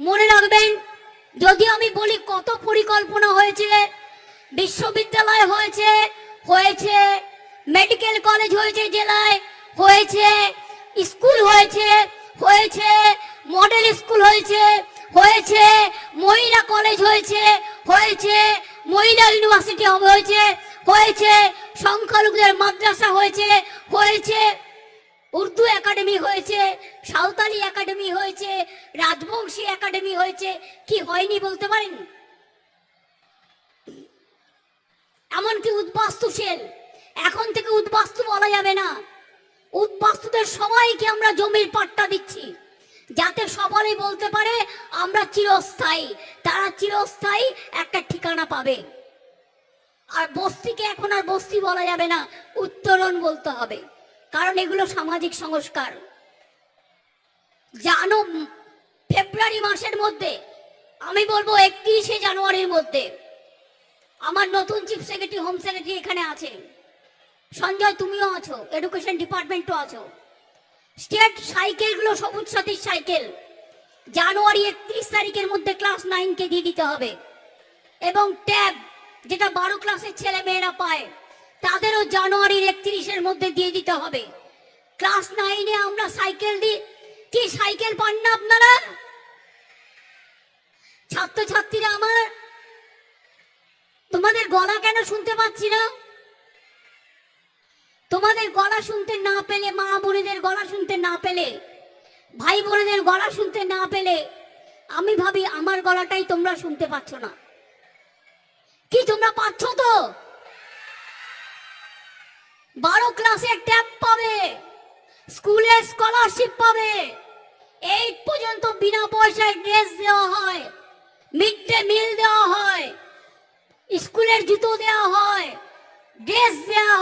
মনে রাখবেন, যদি আমি বলি কত পরিকল্পনা হয়েছে, বিশ্ববিদ্যালয় হয়েছে হয়েছে মেডিকেল কলেজ হয়েছে, জেলায় হয়েছে স্কুল হয়েছে হয়েছে মডেল স্কুল হয়েছে হয়েছে, মহিলা কলেজ হয়েছে হয়েছে, মহিলা ইউনিভার্সিটি হয়েছে হয়েছে, সংখ্যালঘুদের মাদ্রাসা হয়েছে হয়েছে উর্দু একাডেমি হয়েছে, সাঁওতালি একাডেমি হয়েছে, রাজবংশী একাডেমি হয়েছে, কি হয়নি বলতে পারেন? এমনকি উদ্বাস্তু সেল এখন থেকে উদ্বাস্তু বলা যাবে না। উদ্বাস্তুদের সবাইকে আমরা জমির পাট্টা দিচ্ছি, যাতে সবাই বলতে পারে আমরা চিরস্থায়ী, তারা চিরস্থায়ী একটা ঠিকানা পাবে। আর বস্তিকে এখন আর বস্তি বলা যাবে না, উত্তরণ বলতে হবে। কারণ এগুলো সামাজিক সংস্কার। জানো, ফেব্রুয়ারি মাসের মধ্যে, আমি বলব একত্রিশে জানুয়ারির মধ্যে, আমার নতুন চিফ সেক্রেটারি, হোম সেক্রেটারি এখানে আছে। সঞ্জয়, তুমিও আছো, এডুকেশন ডিপার্টমেন্টও আছো। স্টেট সাইকেলগুলো সবুজ সাথীর সাইকেল। জানুয়ারি একত্রিশ তারিখের মধ্যে ক্লাস নাইনকে দিয়ে দিতে হবে। এবং ট্যাব, যেটা বারো ক্লাসের ছেলে মেয়েরা পায় তাদেরও জানুয়ারির একত্রিশের মধ্যে দিয়ে দিতে হবে। ক্লাস নাইনে আমরা সাইকেল দিই। কি সাইকেল পান না আপনারা? ছাত্রছাত্রীরা আমার, তোমাদের গলা কেন শুনতে পাচ্ছি না? তোমাদের গলা শুনতে না পেলে, মা বোনেদের গলা শুনতে না পেলে, ভাই বোনেদের গলা শুনতে না পেলে, আমি ভাবি আমার গলাটাই তোমরা শুনতে পাচ্ছ না। কি তোমরা পাচ্ছ তো? বারো ক্লাসে ট্যাব পাবে। স্কুলে স্কলারশিপ পাবে। এই পর্যন্ত বিনা পয়সায় ড্রেস দেওয়া হয় মিড ডে মিল দেওয়া হয়, স্কুলের জুতো দেওয়া হয় ড্রেস দেওয়া